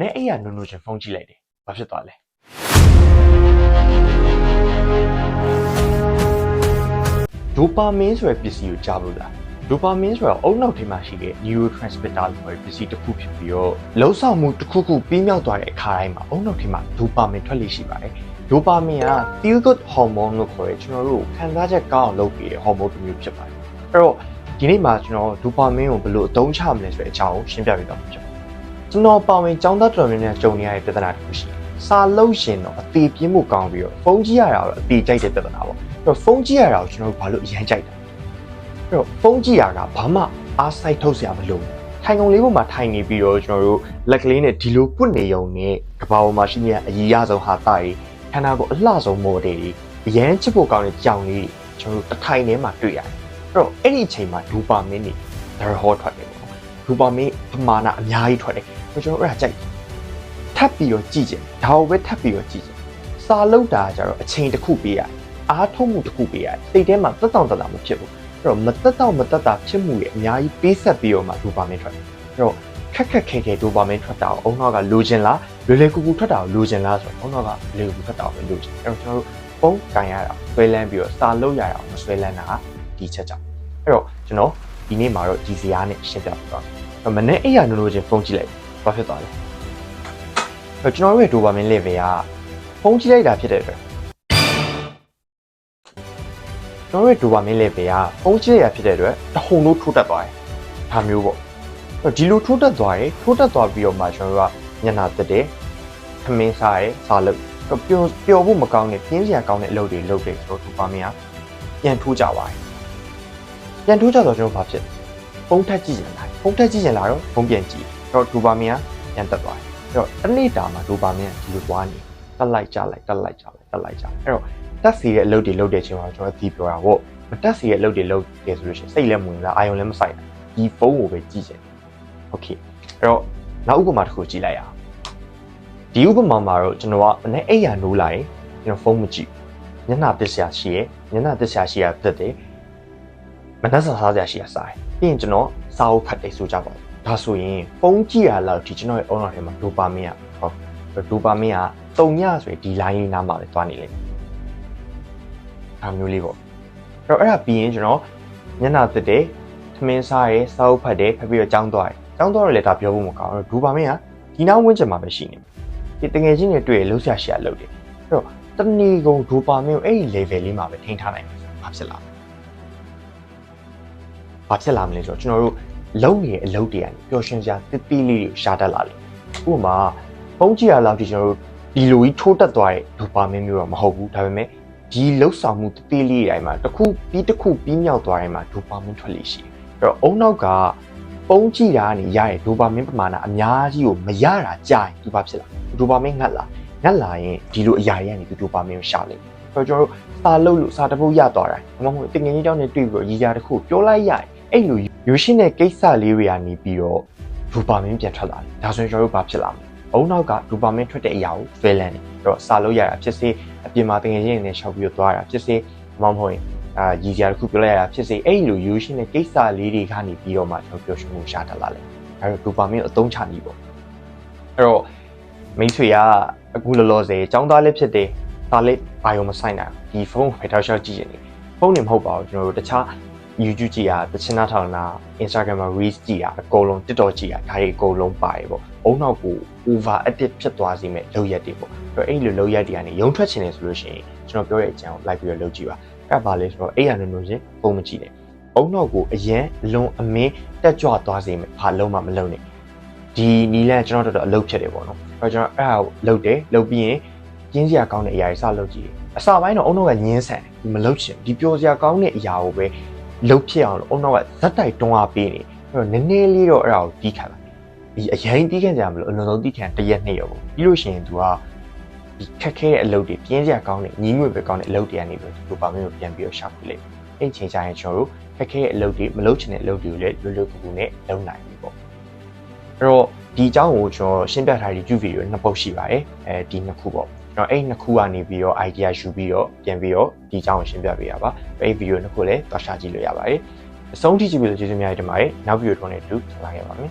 နေ့အိပ်ရနုံနုံချင်းဖုန်းကြည့်လိုက်တယ်ဘာဖြစ်သွားလဲဒိုပါမင်းဆိုတဲ့ပစ္စည်းကိုကြားလို့လားဒိုပါမင်းဆိုတာအုံနောက်ထဲမှာရှိတဲ့ neurotransmitter လို့ခေါ်တဲ့ပစ္စည်းတစ်ခုဖြစ်ပြီးတော့လှုပ်ဆောင်မှုတစ်ခုခုပြီးမြောက်သွားတဲ့အခါတိုင်းမှာအုံနောက်ထဲမှာဒိုပါမင်းထွက်လေရှိပါတယ်ဒိုပါမင်က feel good hormone လို့ခေါ်ရဲကျွန်တော်တို့ခံစားချက်ကောင်းအောင်လုပ်ပေးတဲ့ hormone တစ်မျိုးဖြစ်ပါတယ်အဲ့တော့ဒီနေ့မှာကျွန်တော်ဒိုပါမင်ကိုဘယ်လိုအသုံးချမလဲဆိုတဲ့အကြောင်းကိုရှင်းပြပေးတော့မှာဖြစ်ပါတယ် ကျွန်တော်ပါဝင်ចောင်းသားတော်များများကြုံနေရတဲ့ပြဿနာတစ်ခုရှိတယ်စာလုံးရှင်တော့အသေးပြင်းမှုကောင်းပြီးတော့ဖုန်းကြည့်ရတာတော့အသေးကြိုက်တဲ့ပြဿနာပေါ့အဲ့တော့ဖုန်းကြည့်ရတာကိုကျွန်တော်တို့ဘာလို့အရန်ကြိုက်တာအဲ့တော့ဖုန်းကြည့်ရတာဘာမှအားစိုက်ထုတ်စရာမလိုဘူးထိုင်ကုန်လေးပေါ်မှာထိုင်နေပြီးတော့ကျွန်တော်တို့လက်ကလေးနဲ့ဒီလိုပွတ်နေုံနဲ့ကဘာပေါ်မှာရှိနေတဲ့အရေးအဆုံးဟာတာကြီးခန္ဓာကိုယ်အလှဆုံး model တွေအရန်ချစ်ဖို့ကောင်းတဲ့ကြောင်လေးတွေကျွန်တော်တို့တစ်ထိုင်ထဲမှာတွေ့ရတယ်အဲ့တော့အဲ့ဒီအချိန်မှာဒူပါမင်းတွေဒါရဟောထွက်တယ် ပေါ့ဒူပါမင်းပမာဏအများကြီးထွက်တယ်ကျွန်တော်တို့အဲ့ဒါကြိုက်တယ်ထပ်ပြီးတော့ကြည့်ကြတယ်ဒါကိုပဲထပ်ပြီးတော့ကြည့်ကြတယ်စာလုံးတာကြတော့အချိန်တစ်ခုပေးရတယ်အားထုတ်မှုတစ်ခုပေးရတယ်စိတ်ထဲမှာတက်တောင့်တက်တာမဖြစ်ဘူးအဲ့တော့မတက်တောင့်မတက်တာဖြစ်မှုရဲ့အများကြီးပေးဆက်ပြီးတော့မှဒူပါမင်းထွက်တယ်အဲ့တော့ခက်ခက်ခဲခဲဒိုပါမင်းထွက်တာကိုအုံနောက်ကလိုချင်လားလွယ်လွယ်ကူကူထွက်တာကိုလိုချင်လားဆိုတော့အုံနောက်ကလွယ်ကူကူထွက်တာကိုပဲလိုချင်အဲ့တော့ကျွန်တော်တို့ပုံကန်ရတာဆွဲလန်းပြီးတော့စာလုံးရတာကိုမဆွဲလန်းတာဒီချက်ကြောင့်အဲ့တော့ကျွန်တော် ဒီနေ့မှာတော့ဒီစရာနဲ့ရှင်းပြပြသွားမယ်မနေ့အိယာနိုးနိုးချင်းဖုန်းကြည့်လိုက်ဘာဖြစ်သွားလဲအဲ့ကျွန်တော်တို့ရဲ့ဒိုပါမင်း level ကဖုန်းကြည့်လိုက်တာဖြစ်တဲ့အတွက်ကျွန်တော်ရဲ့ဒိုပါမင်း level ကဖုန်းကြည့်လိုက်တာဖြစ်တဲ့အတွက်တဟုန်လို့ထိုးတက်သွားတယ်ဒါမျိုးပေါ့အဲ့ဒီလိုထိုးတက်သွားတယ်ထိုးတက်သွားပြီးတော့မှကျွန်တော်တို့ကညနာတက်တယ်ခမင်းစားရဲစားလို့ပျော်ပျော်ဖို့မကောင်းတဲ့ပြင်းစရာကောင်းတဲ့အလုပ်တွေလုပ်တယ်ဆိုတော့ဒိုပါမင်းကပြန်ထိုးကြပါတယ် ပြန်ထိုးကြတော့ကျွန်တော်ဘာဖြစ်ဖုန်းထက်ကြည့်ရင်လာဖုန်းထက်ကြည့်ရင်လာတော့ဖုန်းပြန်ကြည့်တော့ဒိုပါမင်းကပြန်တက်သွားတယ်အဲ့တော့တစ်နေ့တာမှာဒိုပါမင်းကဒီလိုသွားနေတက်လိုက်ကြလိုက်တက်လိုက်ကြလိုက်တက်လိုက်ကြလိုက်အဲ့တော့တက်စီရဲ့အလုပ်တွေလုပ်တဲ့အချိန်မှာကျွန်တော်ဒီပြောတာပေါ့မတက်စီရဲ့အလုပ်တွေလုပ်တယ်ဆိုလို့ရှိရင်စိတ်လည်းမဝင်လားအာယုံလည်းမဆိုင်ဘူးဒီဖုန်းကိုပဲကြည့်ချင်โอเคအဲ့တော့နောက်ဥပမာတစ်ခုကြည့်လိုက်ရအောင်ဒီဥပမာမှာတော့ကျွန်တော်ကမနေ့အိယာနိုးလိုက်ကျွန်တော်ဖုန်းမကြည့်ညနာပစ္စယရှိရညနာပစ္စယရှိရတက်တယ် မနှက်စားစားစရာရှိရစားတယ်ပြီးရင်ကျွန်တော်စာအုပ်ဖတ်တယ်ဆိုကြပါဘူးဒါဆိုရင်ဖုန်းကြည့်ရလောက်ဒီကျွန်တော်ရဲ့ online ထဲမှာဒိုပါမင်းကဟုတ်ဒိုပါမင်းကတုံညဆိုရင်ဒီ line နားမှာပဲသွားနေလိမ့်မယ်ဒါမျိုးလေးပေါ့အဲ့တော့အဲ့ဒါပြီးရင်ကျွန်တော်ညနာတက်တယ်သမင်းစားရဲစာအုပ်ဖတ်တယ်ဖတ်ပြီးတော့ကြောင်းသွားတယ်ကြောင်းသွားတော့လည်းဒါပြောဖို့မကောင်းဘူးဒိုပါမင်းကဒီနောက်ဝင်းကျင်မှာပဲရှိနေတယ်ဒီတငယ်ချင်းတွေတွေ့ရလှုပ်ရှားရှာလုပ်တယ်အဲ့တော့တဏီကုံဒိုပါမင်းကိုအဲ့ဒီ level လေးမှာပဲထိန်းထားနိုင်မှာဘာဖြစ်လာလဲ ဘာဖြစ်လာမလဲဆိုတော့ကျွန်တော်တို့လုံနေတဲ့အလုပ်တွေကနေပျော်ရွှင်စရာတိတိလေးတွေကိုရှာတတ်လာတယ်ဥပမာပုံကြည့်ရလောက်ဒီကျွန်တော်တို့ဒီလိုကြီးထိုးတက်သွားတဲ့ဒိုပါမင်းမျိုးတော့မဟုတ်ဘူးဒါပေမဲ့ဒီလှုပ်ဆောင်မှုတိတိလေးတွေတိုင်းမှာတစ်ခုပြီးတစ်ခုပြီးမြောက်သွားတိုင်းမှာဒိုပါမင်းထွက်လေရှိတယ်အဲ့တော့အုံနောက်ကပုံကြည့်တာကနေရတဲ့ဒိုပါမင်းပမာဏအများကြီးကိုမရတာကြာရင်ဒီဘာဖြစ်လာဒိုပါမင်းငတ်လာငတ်လာရင်ဒီလိုအရာတွေကနေဒီဒိုပါမင်းကိုရှာလိုက်အဲ့တော့ကျွန်တော်တို့စာလုပ်လို့စာတပုတ်ရသွားတာဒါမှမဟုတ်တင်ငယ်ကြီးတောင်းနေတွေ့ပြီးတော့ရည်ရတစ်ခုပြောလိုက်ရရင် အဲ့လိုယူရှင်းတဲ့ကိစ္စလေးတွေကနေပြီးတော့ဒိုပါမင်းပြန်ထွက်လာတယ်ဒါဆိုရင်ကျွန်တော်တို့ဘာဖြစ်လာမလဲအုံနောက်ကဒိုပါမင်းထွက်တဲ့အရာကိုဆွဲလန်းတယ်အဲ့တော့စာလုပ်ရတာဖြစ်စေအပြင်မှာတင်ငယ်ချင်းတွေနဲ့ရှောက်ပြီးတော့သွားတာဖြစ်စေမမဟုတ်ရင်အာရည်စရာတစ်ခုပြောလိုက်ရတာဖြစ်စေအဲ့လိုယူရှင်းတဲ့ကိစ္စလေးတွေကနေပြီးတော့မှကျွန်တော်ပျော်ရွှင်မှုရှာတတ်လာတယ်အဲ့တော့ဒိုပါမင်းကိုအသုံးချနည်းပေါ့အဲ့တော့မိတ်ဆွေကအခုလောလောဆယ်ចောင်းသားလေးဖြစ်တယ်ဒါလေးဘာယုံမဆိုင်နိုင်ဒီဖုန်းကိုပဲထောက်ရှောက်ကြည့်နေဖုန်းနေမဟုတ်ပါဘူးကျွန်တော်တို့တခြား YouTube ကြည့်ရတချင်နာထောင်နာ Instagram မှာ Reels ကြည့်ရအကုန်လုံး TikTok ကြည့်ရဒါတွေအကုန်လုံးပါတယ်ပေါ့အုံနောက်ကို over active ဖြစ်သွားစေမဲ့လောက်ရက်တွေပေါ့အဲ့တော့အဲ့လိုလောက်ရက်တွေကနေရုံထွက်ချင်တယ်ဆိုလို့ရှိရင်ကျွန်တော်ပြောတဲ့အကြောင်းလိုက်ပြီးတော့လုပ်ကြည့်ပါအဲ့ဒါပါလေဆိုတော့အဲ့ရနုံနုံချင်းပုံမကြည့်နဲ့အုံနောက်ကိုအရင်အလွန်အမင်းတက်ကြွသွားစေမဲ့ဘာလုံးမှမလုံးနဲ့ဒီနီလန်ကျွန်တော်တို့တော့အလုပ်ဖြစ်တယ်ပေါ့နော်အဲ့တော့ကျွန်တော်အဲ့ဒါကိုလုပ်တယ်လုပ်ပြီးရင်ကျင်းစရာကောင်းတဲ့အရာတွေစလုပ်ကြည့်တယ်အစပိုင်းတော့အုံနောက်ကညင်းဆန်တယ်မလုပ်ချင်ဒီပျော်စရာကောင်းတဲ့အရာကိုပဲ လှုပ်ဖြစ်အောင်လို့အုံနောက်ကဇက်တိုက်တွန်းအားပေးနေအဲ့တော့နည်းနည်းလေးတော့အဲ့ဒါကိုတီးခံလာဒီအရင်တီးခံကြမလို့အလုံးစုံတီးခံတရက်နှစ်ရောပေါ့ပြီးလို့ရှိရင် तू ကဒီခက်ခဲတဲ့အလုပ်တွေပြင်းစရာကောင်းတဲ့ညီးငွေပဲကောင်းတဲ့အလုပ်တွေကနေပြီးသူပါမင်းကိုပြန်ပြီးတော့ရှာဖွေလိုက်အဲ့ချိန်ကျရင်ကျွန်တော်တို့ခက်ခဲတဲ့အလုပ်တွေမလုပ်ချင်တဲ့အလုပ်တွေကိုလည်းလွယ်လွယ်ကူကူနဲ့လုပ်နိုင်ပြီပေါ့အဲ့တော့ဒီအကြောင်းကိုကျွန်တော်ရှင်းပြထားတဲ့ YouTube video နှစ်ပုတ်ရှိပါတယ်အဲဒီနှစ်ခုပေါ့ကျွန် တော်အဲ့နှစ်ခုကနေပြီးတော့ idea ယူပြီးတော့ပြန်ပြီးတော့ဒီအကြောင်းကိုရှင်းပြပေးရပါအဲ့ video နှစ်ခုလည်းသွားရှာကြည့်လို့ရပါတယ်အဆုံးထိကြည့်ပြီးလို့ကျေးဇူးများတင်ပါတယ်နောက် video တော့လည်းတူလာခဲ့ပါမယ်